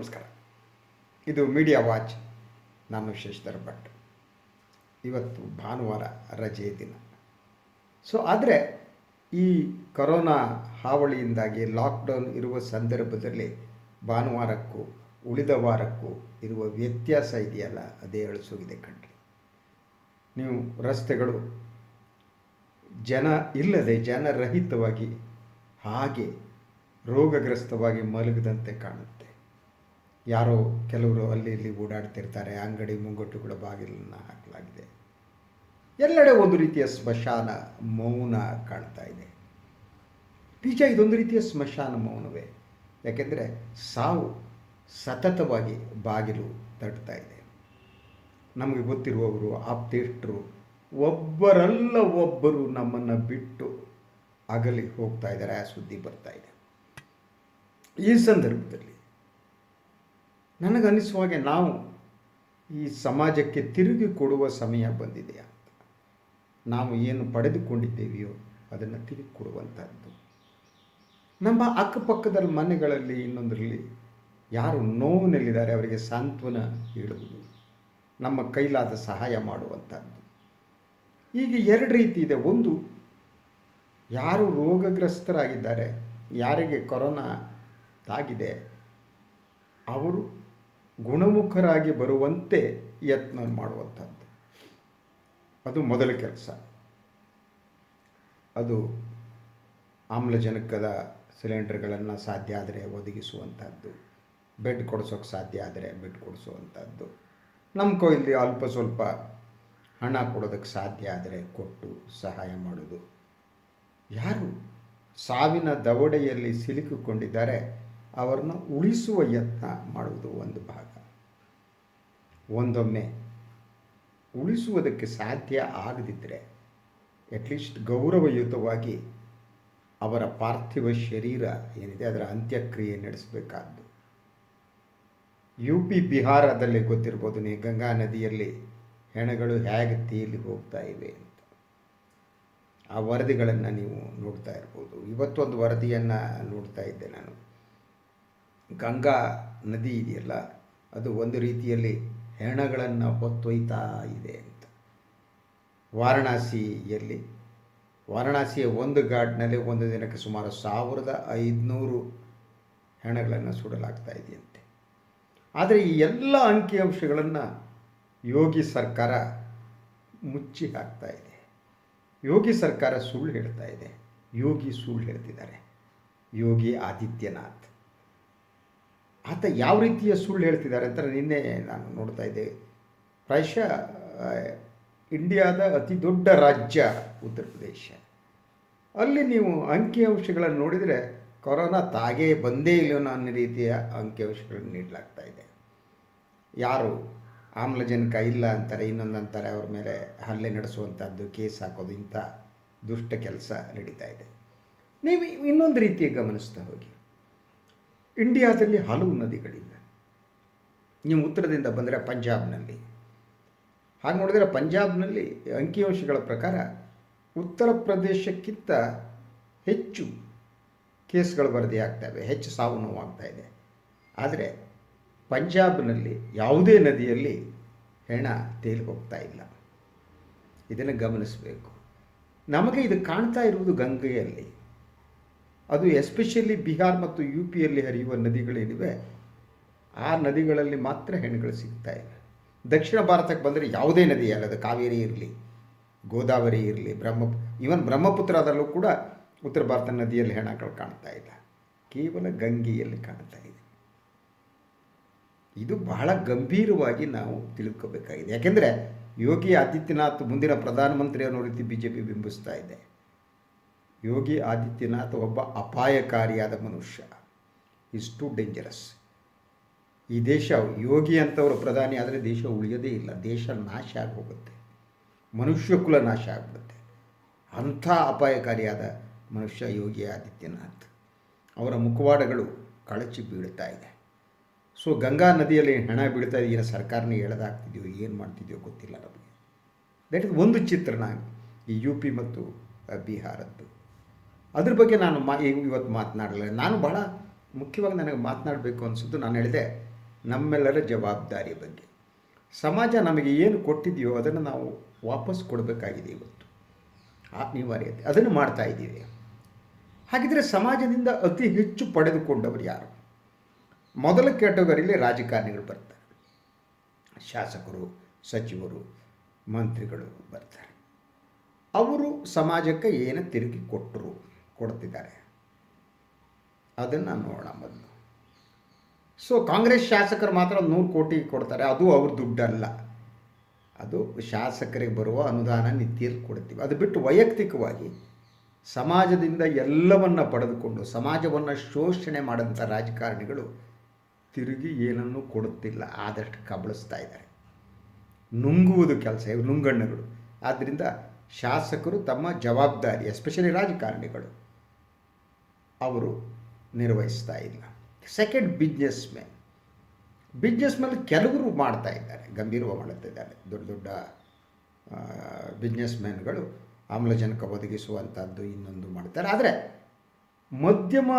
ನಮಸ್ಕಾರ. ಇದು media watch ನಾನು ಶಶಿಧರ್ ಭಟ್ ಇವತ್ತು ಭಾನುವಾರ ರಜೆ ದಿನ. ಸೊ ಆದರೆ ಈ ಕೊರೋನಾ ಹಾವಳಿಯಿಂದಾಗಿ ಲಾಕ್ಡೌನ್ ಇರುವ ಸಂದರ್ಭದಲ್ಲಿ ಭಾನುವಾರಕ್ಕೂ, ಉಳಿದ ವಾರಕ್ಕೂ ಇರುವ ವ್ಯತ್ಯಾಸ ಇದೆಯಲ್ಲ? ಅದೇ ಅಳಿಸೋಗಿದೆ ಕಣ್ರಿ. ನೀವು ರಸ್ತೆಗಳು, ಜನ ಇಲ್ಲದೆ ಜನರಹಿತವಾಗಿ ಹಾಗೆ ರೋಗಗ್ರಸ್ತವಾಗಿ ಮಲಗದಂತೆ ಕಾಣುತ್ತೆ. ಯಾರೋ ಕೆಲವರು ಅಲ್ಲಿ ಇಲ್ಲಿ ಓಡಾಡ್ತಿರ್ತಾರೆ, ಅಂಗಡಿ ಮುಂಗಟ್ಟುಗಳ ಬಾಗಿಲನ್ನು ಹಾಕಲಾಗಿದೆ. ಎಲ್ಲೆಡೆ ಒಂದು ರೀತಿಯ ಸ್ಮಶಾನ ಮೌನ ಕಾಣ್ತಾ ಇದೆ. ನಿಜ ಇದೊಂದು ರೀತಿಯ ಸ್ಮಶಾನ ಮೌನವೇ? ಯಾಕೆಂದರೆ ಸಾವು ಸತತವಾಗಿ ಬಾಗಿಲು ತಟ್ತಾ ಇದೆ. ನಮಗೆ ಗೊತ್ತಿರುವವರು ಆಪ್ತೇಷ್ಟರು ಒಬ್ಬರಲ್ಲ ಒಬ್ಬರು ನಮ್ಮನ್ನು ಬಿಟ್ಟು ಅಗಲಿ ಹೋಗ್ತಾ ಇದ್ದಾರೆ, ಆ ಸುದ್ದಿ ಬರ್ತಾ ಇದೆ. ಈ ಸಂದರ್ಭದಲ್ಲಿ ನನಗನ್ನಿಸುವ ಹಾಗೆ ನಾವು ಈ ಸಮಾಜಕ್ಕೆ ತಿರುಗಿ ಕೊಡುವ ಸಮಯ ಬಂದಿದೆ ಅಂತ ನಾವು ಏನು ಪಡೆದುಕೊಂಡಿದ್ದೇವೆಯೋ ಅದನ್ನು ತಿರುಗಿ ಕೊಡುವಂಥದ್ದು ನಮ್ಮ ಅಕ್ಕಪಕ್ಕದ ಮನೆಗಳಲ್ಲಿ ಇನ್ನೊಂದರಲ್ಲಿ ಯಾರು ನೋವಿನಲ್ಲಿದ್ದಾರೆ ಅವರಿಗೆ ಸಾಂತ್ವನ ಹೇಳುವುದು, ನಮ್ಮ ಕೈಲಾದ ಸಹಾಯ ಮಾಡುವಂಥದ್ದು ಈಗ ಎರಡು ರೀತಿ ಇದೆ. ಒಂದು, ಯಾರು ರೋಗಗ್ರಸ್ತರಾಗಿದ್ದಾರೆ, ಯಾರಿಗೆ ಕೊರೋನಾ ತಾಗಿದೆ ಅವರು ಗುಣಮುಖರಾಗಿ ಬರುವಂತೆ ಯತ್ನ ಮಾಡುವಂಥದ್ದು. ಅದು ಮೊದಲ ಕೆಲಸ. ಅದು ಆಮ್ಲಜನಕದ ಸಿಲಿಂಡರ್ಗಳನ್ನು ಸಾಧ್ಯ ಆದರೆ ಒದಗಿಸುವಂಥದ್ದು. ಬೆಡ್ ಕೊಡಿಸೋಕೆ ಸಾಧ್ಯ ಆದರೆ ಬೆಡ್ ಕೊಡಿಸುವಂಥದ್ದು. ನಮ್ಮ ಕೈಯಲ್ಲಿ ಅಲ್ಪ ಸ್ವಲ್ಪ ಹಣ ಕೊಡೋದಕ್ಕೆ ಸಾಧ್ಯ ಆದರೆ ಕೊಟ್ಟು ಸಹಾಯ ಮಾಡೋದು. ಯಾರು ಸಾವಿನ ದವಡೆಯಲ್ಲಿ ಸಿಲುಕಿಕೊಂಡಿದ್ದಾರೆ, ಅವರನ್ನು ಉಳಿಸುವ ಯತ್ನ ಮಾಡುವುದು ಒಂದು ಭಾಗ. ಒಂದೊಮ್ಮೆ ಉಳಿಸುವುದಕ್ಕೆ ಸಾಧ್ಯ ಆಗದಿದ್ದರೆ ಅಟ್ಲೀಸ್ಟ್ ಗೌರವಯುತವಾಗಿ ಅವರ ಪಾರ್ಥಿವ ಶರೀರ ಏನಿದೆ ಅದರ ಅಂತ್ಯಕ್ರಿಯೆ ನಡೆಸಬೇಕಾದ್ದು. ಯು ಪಿ ಬಿಹಾರದಲ್ಲಿ ಗೊತ್ತಿರ್ಬೋದು, ನೀ ಗಂಗಾ ನದಿಯಲ್ಲಿ ಹೆಣಗಳು ಹೇಗೆ ತೇಲಿ ಹೋಗ್ತಾ ಇವೆ ಅಂತ. ಆ ವರದಿಗಳನ್ನು ನೀವು ನೋಡ್ತಾ ಇರ್ಬೋದು. ಇವತ್ತೊಂದು ವರದಿಯನ್ನು ನೋಡ್ತಾ ಇದ್ದೆ ನಾನು. ಗಂಗಾ ನದಿ ಇದೆಯಲ್ಲ, ಅದು ಒಂದು ರೀತಿಯಲ್ಲಿ ಹೆಣಗಳನ್ನು ಹೊತ್ತೊಯ್ತಾ ಇದೆ ಅಂತ. ವಾರಣಾಸಿಯಲ್ಲಿ, ವಾರಣಾಸಿಯ ಒಂದು ಘಾಟ್ನಲ್ಲಿ ಒಂದು ದಿನಕ್ಕೆ ಸುಮಾರು ಸಾವಿರದ ಐದುನೂರು ಹೆಣಗಳನ್ನು ಸುಡಲಾಗ್ತಾ ಇದೆಯಂತೆ. ಆದರೆ ಈ ಎಲ್ಲ ಅಂಕಿಅಂಶಗಳನ್ನು ಯೋಗಿ ಸರ್ಕಾರ ಮುಚ್ಚಿ ಹಾಕ್ತಾ ಇದೆ. ಯೋಗಿ ಸರ್ಕಾರ ಸುಳ್ಳು ಹೇಳ್ತಾ ಇದೆ. ಯೋಗಿ ಸುಳ್ಳು ಹೇಳ್ತಿದ್ದಾರೆ. ಯೋಗಿ ಆದಿತ್ಯನಾಥ್. ಆತ ಯಾವ ರೀತಿಯ ಸುಳ್ಳು ಹೇಳ್ತಿದ್ದಾರೆ ಅಂತ ನಿನ್ನೆ ನಾನು ನೋಡ್ತಾ ಇದ್ದೆ. ಪ್ರಾಯಶಃ ಇಂಡಿಯಾದ ಅತಿ ದೊಡ್ಡ ರಾಜ್ಯ ಉತ್ತರ ಪ್ರದೇಶ. ಅಲ್ಲಿ ನೀವು ಅಂಕಿಅಂಶಗಳನ್ನು ನೋಡಿದರೆ ಕೊರೋನಾ ತಾಗೇ ಬಂದೇ ಇಲ್ಲವೋ ಅನ್ನೋ ರೀತಿಯ ಅಂಕಿಅಂಶಗಳನ್ನು ನೀಡಲಾಗ್ತಾ ಇದೆ. ಯಾರು ಆಮ್ಲಜನಕ ಇಲ್ಲ ಅಂತಾರೆ, ಇನ್ನೊಂದು ಅಂತಾರೆ, ಅವ್ರ ಮೇಲೆ ಹಲ್ಲೆ ನಡೆಸುವಂಥದ್ದು, ಕೇಸ್ ಹಾಕೋದು ಇಂಥ ದುಷ್ಟ ಕೆಲಸ ನಡೀತಾ ಇದೆ. ನೀವು ಇನ್ನೊಂದು ರೀತಿಯ ಗಮನಿಸ್ತಾ ಹೋಗಿ. ಇಂಡಿಯಾದಲ್ಲಿ ಹಲವು ನದಿಗಳಿವೆ. ನೀವು ಉತ್ತರದಿಂದ ಬಂದರೆ ಪಂಜಾಬ್ನಲ್ಲಿ. ಹಾಗೆ ನೋಡಿದರೆ ಪಂಜಾಬ್ನಲ್ಲಿ ಅಂಕಿಅಂಶಗಳ ಪ್ರಕಾರ ಉತ್ತರ ಪ್ರದೇಶಕ್ಕಿಂತ ಹೆಚ್ಚು ಕೇಸ್ಗಳು ವರದಿಯಾಗ್ತವೆ ಹೆಚ್ಚು ಸಾವು ನೋವಾಗ್ತಾ ಇದೆ. ಆದರೆ ಪಂಜಾಬ್ನಲ್ಲಿ ಯಾವುದೇ ನದಿಯಲ್ಲಿ ಹೆಣ ತೇಲಿ ಹೋಗ್ತಾ ಇಲ್ಲ. ಇದನ್ನು ಗಮನಿಸಬೇಕು. ನಮಗೆ ಇದು ಕಾಣ್ತಾ ಇರುವುದು ಗಂಗೆಯಲ್ಲಿ. ಅದು ಎಸ್ಪೆಷಲಿ ಬಿಹಾರ್ ಮತ್ತು ಯು ಪಿಯಲ್ಲಿ ಹರಿಯುವ ನದಿಗಳೇನಿವೆ ಆ ನದಿಗಳಲ್ಲಿ ಮಾತ್ರ ಹೆಣ್ಣುಗಳು ಸಿಗ್ತಾ ಇವೆ. ದಕ್ಷಿಣ ಭಾರತಕ್ಕೆ ಬಂದರೆ ಯಾವುದೇ ನದಿ ಅಲ್ಲ ಅದು ಕಾವೇರಿ ಇರಲಿ, ಗೋದಾವರಿ ಇರಲಿ, ಬ್ರಹ್ಮ ಈವನ್ ಬ್ರಹ್ಮಪುತ್ರದಲ್ಲೂ ಕೂಡ ಉತ್ತರ ಭಾರತ ನದಿಯಲ್ಲಿ ಹೆಣಗಳು ಕಾಣ್ತಾ ಇಲ್ಲ. ಕೇವಲ ಗಂಗೆಯಲ್ಲಿ ಕಾಣ್ತಾ ಇದೆ. ಇದು ಬಹಳ ಗಂಭೀರವಾಗಿ ನಾವು ತಿಳ್ಕೋಬೇಕಾಗಿದೆ. ಯಾಕೆಂದರೆ ಯೋಗಿ ಆದಿತ್ಯನಾಥ್ ಮುಂದಿನ ಪ್ರಧಾನಮಂತ್ರಿ ಅನ್ನೋ ರೀತಿ ಬಿ ಜೆ ಪಿ ಬಿಂಬಿಸ್ತಾ ಇದೆ. ಯೋಗಿ ಆದಿತ್ಯನಾಥ್ ಒಬ್ಬ ಅಪಾಯಕಾರಿಯಾದ ಮನುಷ್ಯ. ಇಸ್ ಟು ಡೇಂಜರಸ್ ಈ ದೇಶ ಯೋಗಿ ಅಂತವರು ಪ್ರಧಾನಿ ಆದರೆ ದೇಶ ಉಳಿಯೋದೇ ಇಲ್ಲ. ದೇಶ ನಾಶ ಆಗಿ ಹೋಗುತ್ತೆ ಮನುಷ್ಯ ಕುಲ ನಾಶ ಆಗ್ಬಿಡುತ್ತೆ ಅಂಥ ಅಪಾಯಕಾರಿಯಾದ ಮನುಷ್ಯ ಯೋಗಿ ಆದಿತ್ಯನಾಥ್. ಅವರ ಮುಖವಾಡಗಳು ಕಳಚಿ ಬೀಳ್ತಾ ಇದೆ. ಸೊ ಗಂಗಾ ನದಿಯಲ್ಲಿ ಹೆಣ ಬೀಳ್ತಾ ಇದೆಯೋ ಸರ್ಕಾರನೇ ಎಳೆದಾಗ್ತಿದೆಯೋ ಏನು ಮಾಡ್ತಿದೆಯೋ ಗೊತ್ತಿಲ್ಲ ನಮಗೆ. ದಟ್ ಇಸ್ ಒಂದು ಚಿತ್ರಣ. ಈ ಯು ಪಿ ಮತ್ತು ಬಿಹಾರದ್ದು. ಅದ್ರ ಬಗ್ಗೆ ನಾನು ಮಾ ಇವ್- ಇವತ್ತು ಮಾತನಾಡಲಿಲ್ಲ ನಾನು ಬಹಳ ಮುಖ್ಯವಾಗಿ ನನಗೆ ಮಾತನಾಡಬೇಕು ಅನಿಸಿದ್ದು ನಾನು ಹೇಳಿದೆ, ನಮ್ಮೆಲ್ಲರ ಜವಾಬ್ದಾರಿ ಬಗ್ಗೆ. ಸಮಾಜ ನಮಗೆ ಏನು ಕೊಟ್ಟಿದೆಯೋ ಅದನ್ನು ನಾವು ವಾಪಸ್ ಕೊಡಬೇಕಾಗಿದೆ ಇವತ್ತು. ಅನಿವಾರ್ಯತೆ ಅದನ್ನು ಮಾಡ್ತಾ ಇದ್ದೀವಿ. ಹಾಗಿದ್ರೆ ಸಮಾಜದಿಂದ ಅತಿ ಹೆಚ್ಚು ಪಡೆದುಕೊಂಡವರು ಯಾರು? ಮೊದಲ ಕ್ಯಾಟಗರಿಯಲ್ಲಿ ರಾಜಕಾರಣಿಗಳು ಬರ್ತಾರೆ. ಶಾಸಕರು, ಸಚಿವರು, ಮಂತ್ರಿಗಳು ಬರ್ತಾರೆ. ಅವರು ಸಮಾಜಕ್ಕೆ ಏನು ತಿರುಗಿ ಕೊಟ್ಟರು ಕೊಡ್ತಿದ್ದಾರೆ. ಅದನ್ನು ನೋಡೋಣ ಮೊದಲು. ಸೊ ಕಾಂಗ್ರೆಸ್ ಶಾಸಕರು ಮಾತ್ರ ನೂರು ಕೋಟಿ ಕೊಡ್ತಾರೆ. ಅದು ಅವ್ರ ದುಡ್ಡಲ್ಲ. ಅದು ಶಾಸಕರಿಗೆ ಬರುವ ಅನುದಾನ ನಿತ್ಯರು ಕೊಡ್ತೀವಿ. ಅದು ಬಿಟ್ಟು ವೈಯಕ್ತಿಕವಾಗಿ ಸಮಾಜದಿಂದ ಎಲ್ಲವನ್ನ ಪಡೆದುಕೊಂಡು, ಸಮಾಜವನ್ನು ಶೋಷಣೆ ಮಾಡಿದಂಥ ರಾಜಕಾರಣಿಗಳು ತಿರುಗಿ ಏನನ್ನೂ ಕೊಡುತ್ತಿಲ್ಲ. ಆದಷ್ಟು ಕಬಳಿಸ್ತಾ ಇದ್ದಾರೆ. ನುಂಗುವುದು ಕೆಲಸ ಇವು ನುಂಗಣ್ಣಗಳು. ಆದ್ದರಿಂದ ಶಾಸಕರು ತಮ್ಮ ಜವಾಬ್ದಾರಿ ಎಸ್ಪೆಷಲಿ ರಾಜಕಾರಣಿಗಳು ಅವರು ನಿರ್ವಹಿಸ್ತಾ ಇಲ್ಲ. Second businessman businessman ಕೆಲವರು ಮಾಡ್ತಾ ಇದ್ದಾರೆ. ಗಂಭೀರವಾಗಿ ಮಾಡುತ್ತಿದ್ದಾರೆ ದೊಡ್ಡ ದೊಡ್ಡ ಬಿಸ್ನೆಸ್ ಮ್ಯಾನ್ಗಳು ಆಮ್ಲಜನಕ ಒದಗಿಸುವಂಥದ್ದು ಇನ್ನೊಂದು ಮಾಡ್ತಾರೆ. ಆದರೆ ಮಧ್ಯಮ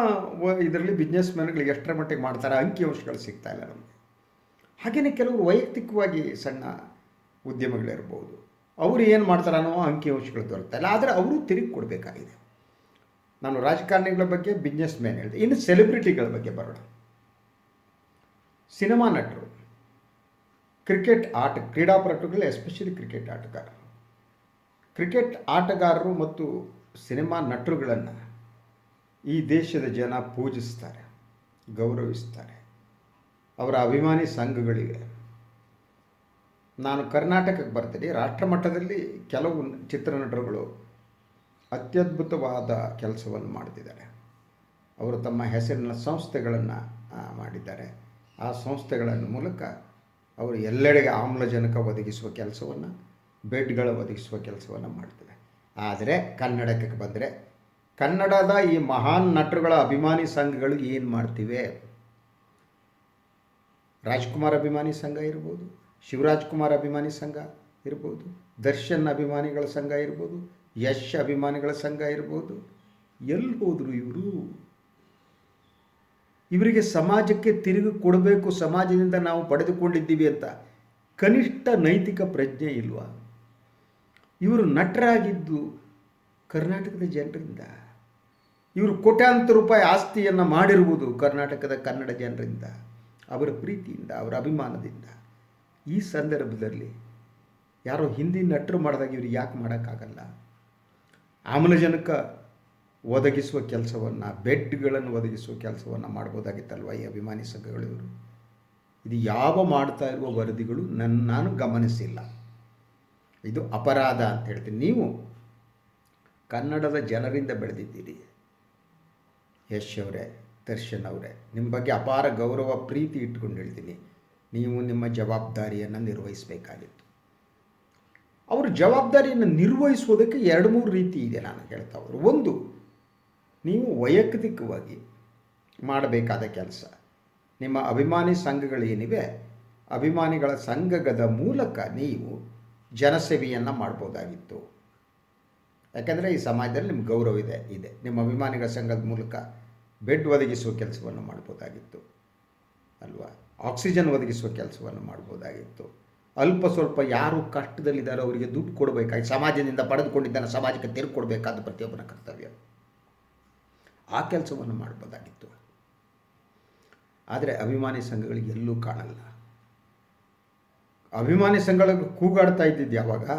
ಇದರಲ್ಲಿ ಬಿಸ್ನೆಸ್ ಮ್ಯಾನ್ಗಳು ಎಷ್ಟರ ಮಟ್ಟಿಗೆ ಮಾಡ್ತಾರೆ? ಅಂಕಿಅಂಶಗಳು ಸಿಗ್ತಾ ಇಲ್ಲ ನಮಗೆ. ಹಾಗೆಯೇ ಕೆಲವರು ವೈಯಕ್ತಿಕವಾಗಿ ಸಣ್ಣ ಉದ್ಯಮಗಳಿರ್ಬೋದು. ಅವರು ಏನು ಮಾಡ್ತಾರೆ ಅನ್ನೋ ಅಂಕಿಅಂಶಗಳು ದೊರಕ್ತಾ ಇಲ್ಲ. ಆದರೆ ಅವರು ತಿರುಗಿ ಕೊಡಬೇಕಾಗಿದೆ. ನಾನು ರಾಜಕಾರಣಿಗಳ ಬಗ್ಗೆ ಬಿಸ್ನೆಸ್ ಮ್ಯಾನ್ ಹೇಳಿದೆ. ಇನ್ನು ಸೆಲೆಬ್ರಿಟಿಗಳ ಬಗ್ಗೆ ಬರೋಣ. ಸಿನಿಮಾ ನಟರು, ಕ್ರಿಕೆಟ್ ಆಟ ಕ್ರೀಡಾಪಟುಗಳು ಎಸ್ಪೆಷಲಿ ಕ್ರಿಕೆಟ್ ಆಟಗಾರರು ಕ್ರಿಕೆಟ್ ಆಟಗಾರರು ಮತ್ತು ಸಿನಿಮಾ ನಟರುಗಳನ್ನು ಈ ದೇಶದ ಜನ ಪೂಜಿಸ್ತಾರೆ, ಗೌರವಿಸ್ತಾರೆ. ಅವರ ಅಭಿಮಾನಿ ಸಂಘಗಳಿವೆ. ನಾನು ಕರ್ನಾಟಕಕ್ಕೆ ಬರ್ತೀನಿ. ರಾಷ್ಟ್ರಮಟ್ಟದಲ್ಲಿ ಕೆಲವು ಚಿತ್ರನಟರುಗಳು ಅತ್ಯದ್ಭುತವಾದ ಕೆಲಸವನ್ನು ಮಾಡ್ತಿದ್ದಾರೆ. ಅವರು ತಮ್ಮ ಹೆಸರಿನ ಸಂಸ್ಥೆಗಳನ್ನು ಮಾಡಿದ್ದಾರೆ. ಆ ಸಂಸ್ಥೆಗಳ ಮೂಲಕ ಅವರು ಎಲ್ಲೆಡೆಗೆ ಆಮ್ಲಜನಕ ಒದಗಿಸುವ ಕೆಲಸವನ್ನು, ಬೆಡ್ಗಳು ಒದಗಿಸುವ ಕೆಲಸವನ್ನು ಮಾಡ್ತಾರೆ ಆದರೆ ಕನ್ನಡಕ್ಕೆ ಬಂದರೆ ಕನ್ನಡದ ಈ ಮಹಾನ್ ನಟರುಗಳ ಅಭಿಮಾನಿ ಸಂಘಗಳು ಏನು ಮಾಡ್ತಿವೆ? ರಾಜ್ಕುಮಾರ್ ಅಭಿಮಾನಿ ಸಂಘ ಇರ್ಬೋದು, ಶಿವರಾಜ್ಕುಮಾರ್ ಅಭಿಮಾನಿ ಸಂಘ ಇರ್ಬೋದು, ದರ್ಶನ್ ಅಭಿಮಾನಿಗಳ ಸಂಘ ಇರ್ಬೋದು ಯಶ್ ಅಭಿಮಾನಿಗಳ ಸಂಘ ಇರ್ಬೋದು. ಎಲ್ಲಿ ಹೋದರು ಇವರು ಇವರಿಗೆ ಸಮಾಜಕ್ಕೆ ತಿರುಗಿ ಕೊಡಬೇಕು, ಸಮಾಜದಿಂದ ನಾವು ಪಡೆದುಕೊಂಡಿದ್ದೀವಿ ಅಂತ ಕನಿಷ್ಠ ನೈತಿಕ ಪ್ರಜ್ಞೆ ಇಲ್ವಾ? ಇವರು ನಟರಾಗಿದ್ದು ಕರ್ನಾಟಕದ ಜನರಿಂದ. ಇವರು ಕೋಟ್ಯಾಂತರ ರೂಪಾಯಿ ಆಸ್ತಿಯನ್ನು ಮಾಡಿರುವುದು ಕರ್ನಾಟಕದ ಕನ್ನಡ ಜನರಿಂದ. ಅವರ ಪ್ರೀತಿಯಿಂದ, ಅವರ ಅಭಿಮಾನದಿಂದ. ಈ ಸಂದರ್ಭದಲ್ಲಿ ಯಾರೋ ಹಿಂದಿ ನಟರು ಮಾಡಿದಾಗ ಇವರು ಯಾಕೆ ಮಾಡೋಕ್ಕಾಗಲ್ಲ? ಆಮ್ಲಜನಕ ಒದಗಿಸುವ ಕೆಲಸವನ್ನು, ಬೆಡ್ಗಳನ್ನು ಒದಗಿಸುವ ಕೆಲಸವನ್ನು ಮಾಡ್ಬೋದಾಗಿತ್ತಲ್ವ ಈ ಅಭಿಮಾನಿ ಸಂಘಗಳು ಇವರು? ಇದು ಯಾವ ಮಾಡ್ತಾ ಇರುವ ವರದಿಗಳು ನನ್ನ ನಾನು ಗಮನಿಸಿಲ್ಲ. ಇದು ಅಪರಾಧ ಅಂತ ಹೇಳ್ತೀನಿ. ನೀವು ಕನ್ನಡದ ಜನರಿಂದ ಬೆಳೆದಿದ್ದೀರಿ. ಯಶ್ ಅವರೇ, ದರ್ಶನ್ ಅವರೇ ನಿಮ್ಮ ಬಗ್ಗೆ ಅಪಾರ ಗೌರವ, ಪ್ರೀತಿ ಇಟ್ಕೊಂಡು ಹೇಳ್ತೀನಿ. ನೀವು ನಿಮ್ಮ ಜವಾಬ್ದಾರಿಯನ್ನು ನಿರ್ವಹಿಸಬೇಕಾಗಿತ್ತು. ಅವರು ಜವಾಬ್ದಾರಿಯನ್ನು ನಿರ್ವಹಿಸುವುದಕ್ಕೆ ಎರಡು ಮೂರು ರೀತಿ ಇದೆ ನಾನು ಹೇಳ್ತಾ ಅವರು ಒಂದು, ನೀವು ವೈಯಕ್ತಿಕವಾಗಿ ಮಾಡಬೇಕಾದ ಕೆಲಸ. ನಿಮ್ಮ ಅಭಿಮಾನಿ ಸಂಘಗಳೇನಿವೆ ಅಭಿಮಾನಿಗಳ ಸಂಘದ ಮೂಲಕ ನೀವು ಜನಸೇವೆಯನ್ನು ಮಾಡ್ಬೋದಾಗಿತ್ತು. ಯಾಕೆಂದರೆ ಈ ಸಮಾಜದಲ್ಲಿ ನಿಮ್ಗೆ ಗೌರವ ಇದೆ ಇದೆ. ನಿಮ್ಮ ಅಭಿಮಾನಿಗಳ ಸಂಘದ ಮೂಲಕ ಬೆಡ್ ಒದಗಿಸುವ ಕೆಲಸವನ್ನು ಮಾಡ್ಬೋದಾಗಿತ್ತು, ಅಲ್ವಾ? ಆಕ್ಸಿಜನ್ ಒದಗಿಸುವ ಕೆಲಸವನ್ನು ಮಾಡ್ಬೋದಾಗಿತ್ತು. ಅಲ್ಪ ಸ್ವಲ್ಪ ಯಾರು ಕಷ್ಟದಲ್ಲಿದ್ದಾರೋ ಅವರಿಗೆ ದುಡ್ಡು ಕೊಡಬೇಕಾಗಿ, ಸಮಾಜದಿಂದ ಪಡೆದುಕೊಂಡಿದ್ದಾನೆ ಸಮಾಜಕ್ಕೆ ತಿರುಗಿ ಕೊಡಬೇಕಾದ ಪ್ರತಿಯೊಬ್ಬನ ಕರ್ತವ್ಯ. ಆ ಕೆಲಸವನ್ನು ಮಾಡ್ಬೋದಾಗಿತ್ತು. ಆದರೆ ಅಭಿಮಾನಿ ಸಂಘಗಳಿಗೆ ಎಲ್ಲೂ ಕಾಣಲ್ಲ. ಅಭಿಮಾನಿ ಸಂಘಗಳು ಕೂಗಾಡ್ತಾ ಇದ್ದಿದ್ದು ಯಾವಾಗ?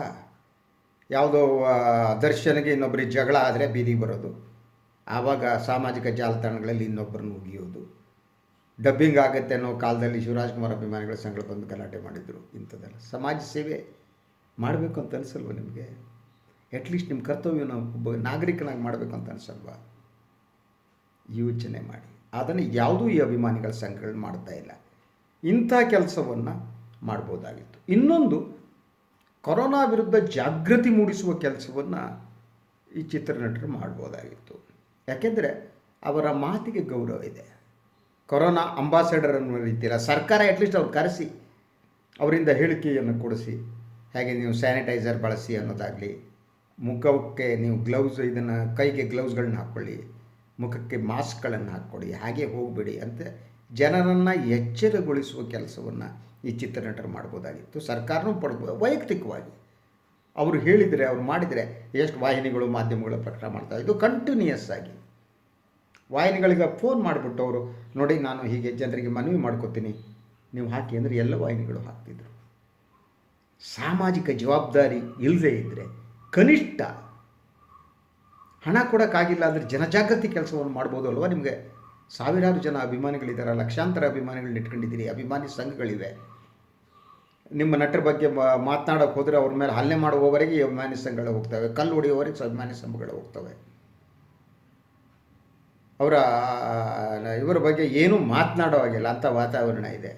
ಯಾವುದೋ ದರ್ಶನಿಗೆ ಇನ್ನೊಬ್ಬರಿಗೆ ಜಗಳ ಆದರೆ ಬೀದಿಗೆ ಬರೋದು. ಆವಾಗ ಸಾಮಾಜಿಕ ಜಾಲತಾಣಗಳಲ್ಲಿ ಇನ್ನೊಬ್ಬರನ್ನು ಉಗಿಯೋದು. ಡಬ್ಬಿಂಗ್ ಆಗುತ್ತೆ ಅನ್ನೋ ಕಾಲದಲ್ಲಿ ಶಿವರಾಜ್ ಕುಮಾರ್ ಅಭಿಮಾನಿಗಳ ಸಂಘ ಬಂದು ಗಲಾಟೆ ಮಾಡಿದರು. ಇಂಥದ್ದೆಲ್ಲ ಸಮಾಜ ಸೇವೆ ಮಾಡಬೇಕು ಅಂತ ಅನಿಸಲ್ವ ನಿಮಗೆ? ಅಟ್ಲೀಸ್ಟ್ ನಿಮ್ಮ ಕರ್ತವ್ಯನ ಒಬ್ಬ ನಾಗರಿಕನಾಗಿ ಮಾಡಬೇಕು ಅಂತ ಅನಿಸಲ್ವಾ? ಯೋಚನೆ ಮಾಡಿ. ಅದನ್ನು ಯಾವುದೂ ಈ ಅಭಿಮಾನಿಗಳ ಸಂಘಗಳು ಮಾಡ್ತಾ ಇಲ್ಲ. ಇಂಥ ಕೆಲಸವನ್ನು ಮಾಡ್ಬೋದಾಗಿತ್ತು. ಇನ್ನೊಂದು, ಕೊರೋನಾ ವಿರುದ್ಧ ಜಾಗೃತಿ ಮೂಡಿಸುವ ಕೆಲಸವನ್ನು ಈ ಚಿತ್ರನಟರು ಮಾಡ್ಬೋದಾಗಿತ್ತು. ಯಾಕೆಂದರೆ ಅವರ ಮಾತಿಗೆ ಗೌರವ ಇದೆ. ಕೊರೋನಾ ಅಂಬಾಸಡರ್ ಅನ್ನುವ ರೀತಿಯಲ್ಲ ಸರ್ಕಾರ ಅಟ್ಲೀಸ್ಟ್ ಅವ್ರು ಕರೆಸಿ, ಅವರಿಂದ ಹೇಳಿಕೆಯನ್ನು ಕೊಡಿಸಿ, ಹಾಗೆ ನೀವು ಸ್ಯಾನಿಟೈಸರ್ ಬಳಸಿ ಅನ್ನೋದಾಗಲಿ, ಮುಖಕ್ಕೆ ನೀವು ಗ್ಲೌಸ್ ಇದನ್ನು ಕೈಗೆ ಗ್ಲೌಸ್ಗಳನ್ನ ಹಾಕ್ಕೊಳ್ಳಿ ಮುಖಕ್ಕೆ ಮಾಸ್ಕ್ಗಳನ್ನು ಹಾಕ್ಕೊಳ್ಳಿ ಹಾಗೆ ಹೋಗಬೇಡಿ ಅಂತ ಜನರನ್ನು ಎಚ್ಚರಗೊಳಿಸುವ ಕೆಲಸವನ್ನು ಈ ಚಿತ್ರನಟರು ಮಾಡ್ಬೋದಾಗಿತ್ತು. ಸರ್ಕಾರನೂ ಪಡ್ಬೋದು, ವೈಯಕ್ತಿಕವಾಗಿ. ಅವರು ಹೇಳಿದರೆ, ಅವ್ರು ಮಾಡಿದರೆ, ಎಷ್ಟು ವಾಹಿನಿಗಳು, ಮಾಧ್ಯಮಗಳು ಪ್ರಕಟ ಮಾಡ್ತಾ ಇದು ಕಂಟಿನ್ಯೂಯಸ್ ಆಗಿ. ವಾಹಿನಿಗಳಿಗೆ ಫೋನ್ ಮಾಡಿಬಿಟ್ಟು ಅವರು ನೋಡಿ, ನಾನು ಹೀಗೆ ಜನರಿಗೆ ಮನವಿ ಮಾಡ್ಕೋತೀನಿ. ನೀವು ಹಾಕಿ ಅಂದರೆ ಎಲ್ಲ ವಾಹಿನಿಗಳು ಹಾಕ್ತಿದ್ರು. ಸಾಮಾಜಿಕ ಜವಾಬ್ದಾರಿ ಇಲ್ಲದೆ ಇದ್ದರೆ ಕನಿಷ್ಠ ಹಣ ಕೊಡೋಕ್ಕಾಗಿಲ್ಲ ಅಂದರೆ ಜನಜಾಗೃತಿ ಕೆಲಸವನ್ನು ಮಾಡ್ಬೋದು ಅಲ್ವಾ ನಿಮಗೆ? ಸಾವಿರಾರು ಜನ ಅಭಿಮಾನಿಗಳಿದ್ದಾರೆ, ಲಕ್ಷಾಂತರ ಅಭಿಮಾನಿಗಳನ್ನ ಇಟ್ಕೊಂಡಿದ್ದೀರಿ, ಅಭಿಮಾನಿ ಸಂಘಗಳಿವೆ. ನಿಮ್ಮ ನಟರ ಬಗ್ಗೆ ಮಾತನಾಡೋಕೆ ಹೋದರೆ ಅವ್ರ ಮೇಲೆ ಹಲ್ಲೆ ಮಾಡುವವರೆಗೆ ಅಭಿಮಾನಿ ಸಂಘಗಳು ಹೋಗ್ತವೆ, ಕಲ್ಲು ಹೊಡೆಯುವವರೆಗೆ ಅಭಿಮಾನಿ ಸಂಘಗಳು ಹೋಗ್ತವೆ. ಅವರ ಇವರ ಬಗ್ಗೆ ಏನೂ ಮಾತನಾಡೋ ಹಾಗಿಲ್ಲ. ಅಂಥ ವಾತಾವರಣ ಇದೆ.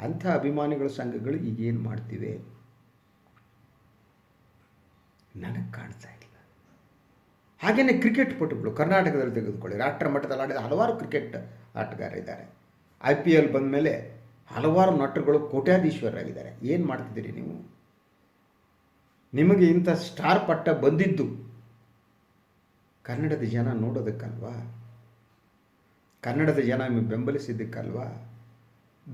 ಅಂಥ ಅಭಿಮಾನಿಗಳ ಸಂಘಗಳು ಈಗ ಏನು ಮಾಡ್ತಿವೆ? ನನಗೆ ಕಾಣ್ತಾ ಇಲ್ಲ. ಹಾಗೆಯೇ ಕ್ರಿಕೆಟ್ ಪಟುಗಳು ಕರ್ನಾಟಕದಲ್ಲಿ ತೆಗೆದುಕೊಳ್ಳಿ. ರಾಷ್ಟ್ರ ಮಟ್ಟದಲ್ಲಿ ಆಡಿದ ಹಲವಾರು ಕ್ರಿಕೆಟ್ ಆಟಗಾರರಿದ್ದಾರೆ ಐ ಪಿ ಎಲ್ ಬಂದ ಮೇಲೆ ಹಲವಾರು ನಟರುಗಳು ಕೋಟ್ಯಾಧೀಶ್ವರರಾಗಿದ್ದಾರೆ. ಏನು ಮಾಡ್ತಿದ್ದೀರಿ ನೀವು? ನಿಮಗೆ ಇಂಥ ಸ್ಟಾರ್ ಪಟ್ಟ ಬಂದಿದ್ದು ಕನ್ನಡದ ಜನ ನೋಡೋದಕ್ಕಲ್ವಾ? ಕನ್ನಡದ ಜನ ನಿಮಗೆ ಬೆಂಬಲಿಸಿದ್ದಕ್ಕಲ್ವಾ?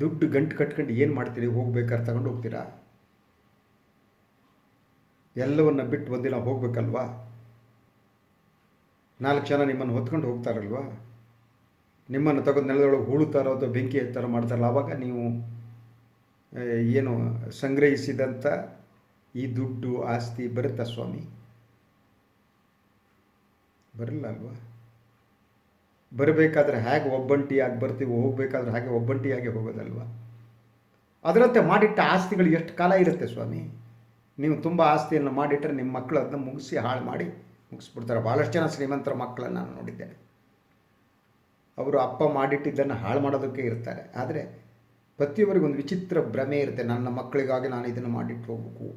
ದುಡ್ಡು ಗಂಟು ಕಟ್ಕೊಂಡು ಏನು ಮಾಡ್ತೀರಿ? ಹೋಗ್ಬೇಕಾದ್ರೆ ತಗೊಂಡು ಹೋಗ್ತೀರಾ? ಎಲ್ಲವನ್ನ ಬಿಟ್ಟು ಒಂದಿನ ಹೋಗ್ಬೇಕಲ್ವಾ? ನಾಲ್ಕು ಜನ ನಿಮ್ಮನ್ನು ಹೊತ್ಕೊಂಡು ಹೋಗ್ತಾರಲ್ವಾ? ನಿಮ್ಮನ್ನು ತಗೊಂಡು ನೆಲದೊಳಗೆ ಹೂಳುತ್ತಾರೋ ಅಥವಾ ಬೆಂಕಿ ಎತ್ತಾರೋ ಮಾಡ್ತಾರಲ್ಲ ಆವಾಗ ನೀವು ಏನು ಸಂಗ್ರಹಿಸಿದಂಥ ಈ ದುಡ್ಡು, ಆಸ್ತಿ ಬರುತ್ತಾ ಸ್ವಾಮಿ? ಬರಲ್ಲ ಅಲ್ವಾ? ಬರಬೇಕಾದ್ರೆ ಹೇಗೆ ಒಬ್ಬಂಟಿಯಾಗಿ ಬರ್ತೀವಿ, ಹೋಗಬೇಕಾದ್ರೆ ಹಾಗೆ ಒಬ್ಬಂಟಿಯಾಗಿ ಹೋಗೋದಲ್ವ? ಅದರಂತೆ ಮಾಡಿಟ್ಟ ಆಸ್ತಿಗಳು ಎಷ್ಟು ಕಾಲ ಇರುತ್ತೆ ಸ್ವಾಮಿ? ನೀವು ತುಂಬ ಆಸ್ತಿಯನ್ನು ಮಾಡಿಟ್ಟರೆ ನಿಮ್ಮ ಮಕ್ಕಳು ಅದನ್ನ ಮುಗಿಸಿ ಹಾಳು ಮಾಡಿ ಮುಗಿಸ್ಬಿಡ್ತಾರೆ. ಭಾಳಷ್ಟು ಜನ ಶ್ರೀಮಂತರ ಮಕ್ಕಳನ್ನು ನಾನು ನೋಡಿದ್ದೇನೆ ಅವರು ಅಪ್ಪ ಮಾಡಿಟ್ಟಿದ್ದನ್ನು ಹಾಳು ಮಾಡೋದಕ್ಕೆ ಇರ್ತಾರೆ. ಆದರೆ ಪ್ರತಿಯೊಬ್ಬರಿಗೂ ಒಂದು ವಿಚಿತ್ರ ಭ್ರಮೆ ಇರುತ್ತೆ. ನನ್ನ ಮಕ್ಕಳಿಗಾಗಿ ನಾನು ಇದನ್ನು ಮಾಡಿಟ್ಟು ಹೋಗಬೇಕು.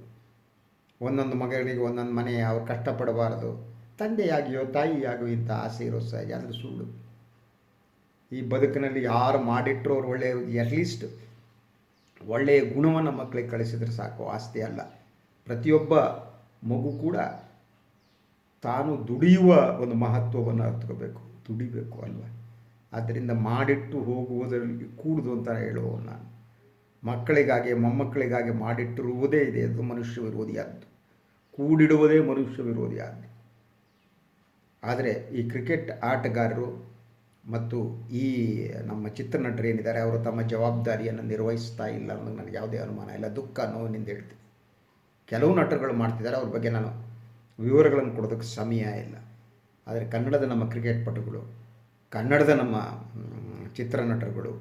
ಒಂದೊಂದು ಮಗಳಿಗೆ ಒಂದೊಂದು ಮನೆ ಅವ್ರು ಕಷ್ಟಪಡಬಾರದು. ತಂದೆಯಾಗಿಯೋ ತಾಯಿಯಾಗಿಯೋ ಇಂಥ ಆಸೆ ಇರೋ ಸಹಜ. ಅದು ಸುಳ್ಳು ಈ ಬದುಕಿನಲ್ಲಿ ಯಾರು ಮಾಡಿಟ್ಟರು ಅವ್ರು ಒಳ್ಳೆಯ ಅಟ್ಲೀಸ್ಟ್ ಒಳ್ಳೆಯ ಗುಣವನ್ನು ಮಕ್ಕಳಿಗೆ ಕಳಿಸಿದ್ರೆ ಸಾಕು, ಆಸ್ತಿ ಅಲ್ಲ. ಪ್ರತಿಯೊಬ್ಬ ಮಗು ಕೂಡ ತಾನು ದುಡಿಯುವ ಒಂದು ಮಹತ್ವವನ್ನು ಅರ್ಥಕೋಬೇಕು ದುಡಿಬೇಕು ಅಲ್ವಾ? ಆದ್ದರಿಂದ ಮಾಡಿಟ್ಟು ಹೋಗುವುದರಲ್ಲಿ ಕೂಡುದು ಅಂತ ಹೇಳುವ ನಾನು. ಮಕ್ಕಳಿಗಾಗಿ ಮೊಮ್ಮಕ್ಕಳಿಗಾಗಿ ಮಾಡಿಟ್ಟಿರುವುದೇ ಇದೆ, ಅದು ಮನುಷ್ಯ ವಿರೋಧಿಯಾದ್ದು ಕೂಡಿಡುವುದೇ ಮನುಷ್ಯ ವಿರೋಧಿಯಾದ್ದು ಆದರೆ ಈ ಕ್ರಿಕೆಟ್ ಆಟಗಾರರು ಮತ್ತು ಈ, ನಮ್ಮ ಚಿತ್ರನಟರು ಏನಿದ್ದಾರೆ, ಅವರು ತಮ್ಮ ಜವಾಬ್ದಾರಿಯನ್ನು ನಿರ್ವಹಿಸ್ತಾ ಇಲ್ಲ ಅನ್ನೋದು ನನಗೆ ಯಾವುದೇ ಅನುಮಾನ ಇಲ್ಲ. ದುಃಖ, ನೋವಿನಿಂದ ಹೇಳ್ತೀನಿ ಕೆಲವು ನಟರುಗಳು ಮಾಡ್ತಿದ್ದಾರೆ, ಅವ್ರ ಬಗ್ಗೆ ನಾನು ವಿವರಗಳನ್ನು ಕೊಡೋದಕ್ಕೆ ಸಮಯ ಇಲ್ಲ. ಆದರೆ ಕನ್ನಡದ ನಮ್ಮ ಕ್ರಿಕೆಟ್ ಪಟುಗಳು, ಕನ್ನಡದ ನಮ್ಮ ಚಿತ್ರ ಚಿತ್ರನಟರುಗಳು,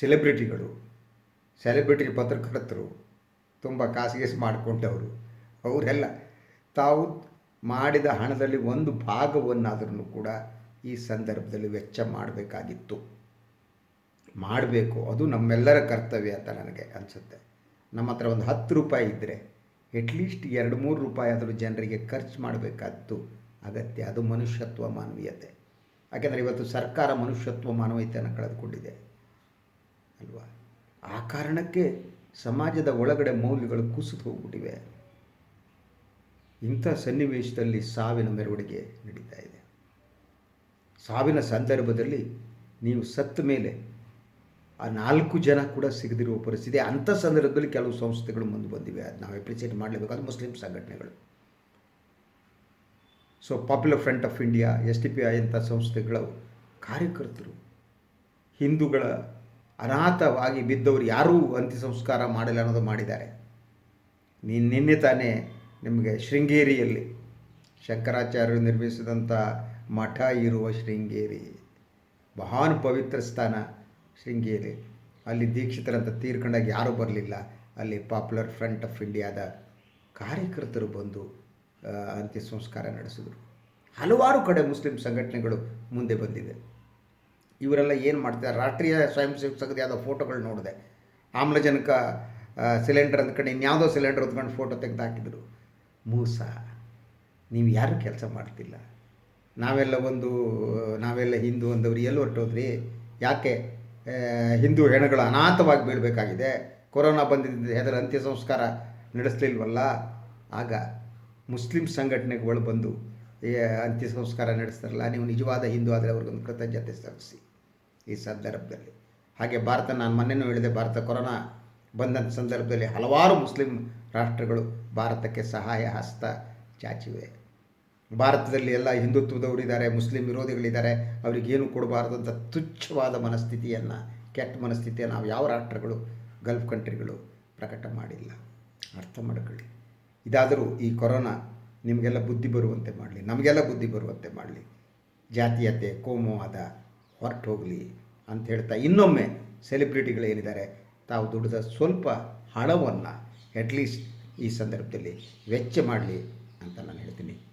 ಸೆಲೆಬ್ರಿಟಿಗಳು, ಸೆಲೆಬ್ರಿಟಿ ಪತ್ರಕರ್ತರು, ತುಂಬ ಖಾಸಗಿ ಮಾಡಿಕೊಂಡವರು, ಅವರೆಲ್ಲ ತಾವು ಮಾಡಿದ ಹಣದಲ್ಲಿ ಒಂದು ಭಾಗವನ್ನಾದ್ರೂ ಕೂಡ ಈ ಸಂದರ್ಭದಲ್ಲಿ ವೆಚ್ಚ ಮಾಡಬೇಕಾಗಿತ್ತು. ಮಾಡಬೇಕು, ಅದು ನಮ್ಮೆಲ್ಲರ ಕರ್ತವ್ಯ ಅಂತ ನನಗೆ ಅನಿಸುತ್ತೆ. ನಮ್ಮ ಹತ್ರ ಒಂದು ಹತ್ತು ರೂಪಾಯಿ ಇದ್ದರೆ ಎಟ್ಲೀಸ್ಟ್ ಎರಡು ಮೂರು ರೂಪಾಯಿ ಆದರೂ ಜನರಿಗೆ ಖರ್ಚು ಮಾಡಬೇಕಾದ್ದು ಅಗತ್ಯ, ಅದು ಮನುಷ್ಯತ್ವ ಮಾನವೀಯತೆ. ಯಾಕೆಂದರೆ ಇವತ್ತು ಸರ್ಕಾರ ಮನುಷ್ಯತ್ವ ಮಾನವೀಯತೆಯನ್ನು ಕಳೆದುಕೊಂಡಿದೆ. ಅಲ್ವಾ? ಆ ಕಾರಣಕ್ಕೆ ಸಮಾಜದ ಒಳಗಡೆ ಮೌಲ್ಯಗಳು ಕುಸಿದು ಹೋಗ್ಬಿಟ್ಟಿವೆ. ಇಂಥ ಸನ್ನಿವೇಶದಲ್ಲಿ ಸಾವಿನ ಮೆರವಣಿಗೆ ನಡೀತಾ ಇದೆ. ಸಾವಿನ ಸಂದರ್ಭದಲ್ಲಿ ನೀವು ಸತ್ತ ಮೇಲೆ ಆ ನಾಲ್ಕು ಜನ ಕೂಡ ಸಿಗದಿರುವ ಪರಿಸ್ಥಿತಿ. ಅಂಥ ಸಂದರ್ಭದಲ್ಲಿ ಕೆಲವು ಸಂಸ್ಥೆಗಳು ಮುಂದೆ ಬಂದಿವೆ. ಅದು ನಾವು ಎಪ್ರಿಸಿಯೇಟ್ ಮಾಡಲೇಬೇಕು. ಅದು ಮುಸ್ಲಿಂ ಸಂಘಟನೆಗಳು. So popular front of India S T P I ಅಂಥ ಸಂಸ್ಥೆಗಳು ಕಾರ್ಯಕರ್ತರು, ಹಿಂದೂಗಳ ಅನಾಥವಾಗಿ ಬಿದ್ದವರು ಯಾರೂ ಅಂತ್ಯ ಸಂಸ್ಕಾರ ಮಾಡಿಲ್ಲ ಅನ್ನೋದು ಮಾಡಿದ್ದಾರೆ. ನೀನು ನಿನ್ನೆ ತಾನೇ ನಿಮಗೆ ಶೃಂಗೇರಿಯಲ್ಲಿ ಶಂಕರಾಚಾರ್ಯರು ನಿರ್ಮಿಸಿದಂಥ ಮಠ ಇರುವ ಶೃಂಗೇರಿ. ಮಹಾನ್ ಪವಿತ್ರ ಸ್ಥಾನ ಶೃಂಗೇರಿ. ಅಲ್ಲಿ ದೀಕ್ಷಿತರಂತ ತೀರ್ಕೊಂಡಾಗ ಯಾರೂ ಬರಲಿಲ್ಲ. ಅಲ್ಲಿ ಪಾಪ್ಯುಲರ್ ಫ್ರಂಟ್ ಆಫ್ ಇಂಡಿಯಾದ ಕಾರ್ಯಕರ್ತರು ಬಂದು ಅಂತ್ಯ ಸಂಸ್ಕಾರ ನಡೆಸಿದರು. ಹಲವಾರು ಕಡೆ ಮುಸ್ಲಿಂ ಸಂಘಟನೆಗಳು ಮುಂದೆ ಬಂದಿದೆ. ಇವರೆಲ್ಲ ಏನು ಮಾಡ್ತಾರೆ ರಾಷ್ಟ್ರೀಯ ಸ್ವಯಂ ಸೇವಕ ಸಂಘದ ಯಾವುದೋ ಫೋಟೋಗಳು ನೋಡಿದೆ. ಆಮ್ಲಜನಕ ಸಿಲಿಂಡರ್ ಅಂದ್ಕೊಂಡು, ಇನ್ಯಾವುದೋ ಸಿಲಿಂಡರ್ ಹೊತ್ಕೊಂಡು ಫೋಟೋ ತೆಗೆದು ಹಾಕಿದರು ಮೂಸ, ನೀವು ಯಾರೂ ಕೆಲಸ ಮಾಡ್ತಿಲ್ಲ. ನಾವೆಲ್ಲ ಒಂದು, ನಾವೆಲ್ಲ ಹಿಂದೂ ಅಂದವ್ರು ಎಲ್ಲಿ ಹೊರಟೋದ್ರಿ? ಯಾಕೆ? ಹಿಂದೂ ಹೆಣಗಳು ಅನಾಥವಾಗಿ ಬೀಳಬೇಕಾಗಿದೆ. ಕೊರೋನಾ ಬಂದಿದ್ದ ಹೆದರ ಅಂತ್ಯ ಸಂಸ್ಕಾರ ನಡೆಸಲಿಲ್ವಲ್ಲ? ಆಗ ಮುಸ್ಲಿಂ ಸಂಘಟನೆಗಳು ಬಂದು ಅಂತ್ಯ ಸಂಸ್ಕಾರ ನಡೆಸ್ತಾರಲ್ಲ, ನೀವು ನಿಜವಾದ ಹಿಂದೂ ಆದರೆ ಅವ್ರಿಗೊಂದು ಕೃತಜ್ಞತೆ ಸಲ್ಲಿಸಿ ಈ ಸಂದರ್ಭದಲ್ಲಿ. ಹಾಗೆ ಭಾರತ, ನಾನು ಮೊನ್ನೆನೂ ಹೇಳಿದೆ, ಭಾರತ ಕೊರೋನಾ ಬಂದಂಥ ಸಂದರ್ಭದಲ್ಲಿ ಹಲವಾರು ಮುಸ್ಲಿಂ ರಾಷ್ಟ್ರಗಳು ಭಾರತಕ್ಕೆ ಸಹಾಯ ಹಸ್ತ ಚಾಚಿವೆ. ಭಾರತದಲ್ಲಿ ಎಲ್ಲ ಹಿಂದುತ್ವದವರಿದ್ದಾರೆ ಮುಸ್ಲಿಂ ವಿರೋಧಿಗಳಿದ್ದಾರೆ ಅವರಿಗೇನು ಕೊಡಬಾರ್ದು ಅಂತ ತುಚ್ಛವಾದ ಮನಸ್ಥಿತಿಯನ್ನು, ಕೆಟ್ಟ ಮನಸ್ಥಿತಿಯನ್ನು ನಾವು ಯಾವ ರಾಷ್ಟ್ರಗಳು, ಗಲ್ಫ್ ಕಂಟ್ರಿಗಳು ಪ್ರಕಟ ಮಾಡಿಲ್ಲ. ಅರ್ಥ ಮಾಡ್ಕೊಳ್ಳಿ. ಇದಾದರೂ ಈ ಕೊರೋನಾ ನಿಮಗೆಲ್ಲ ಬುದ್ಧಿ ಬರುವಂತೆ ಮಾಡಲಿ, ನಮಗೆಲ್ಲ ಬುದ್ಧಿ ಬರುವಂತೆ ಮಾಡಲಿ. ಜಾತೀಯತೆ ಕೋಮುವಾದ ಹೊರಟು ಹೋಗಲಿ ಅಂತ ಹೇಳ್ತಾ ಇನ್ನೊಮ್ಮೆ ಸೆಲೆಬ್ರಿಟಿಗಳೇನಿದ್ದಾರೆ ತಾವು ದುಡಿದ ಸ್ವಲ್ಪ ಹಣವನ್ನು ಅಟ್ಲೀಸ್ಟ್ ಈ ಸಂದರ್ಭದಲ್ಲಿ ವೆಚ್ಚ ಮಾಡಲಿ.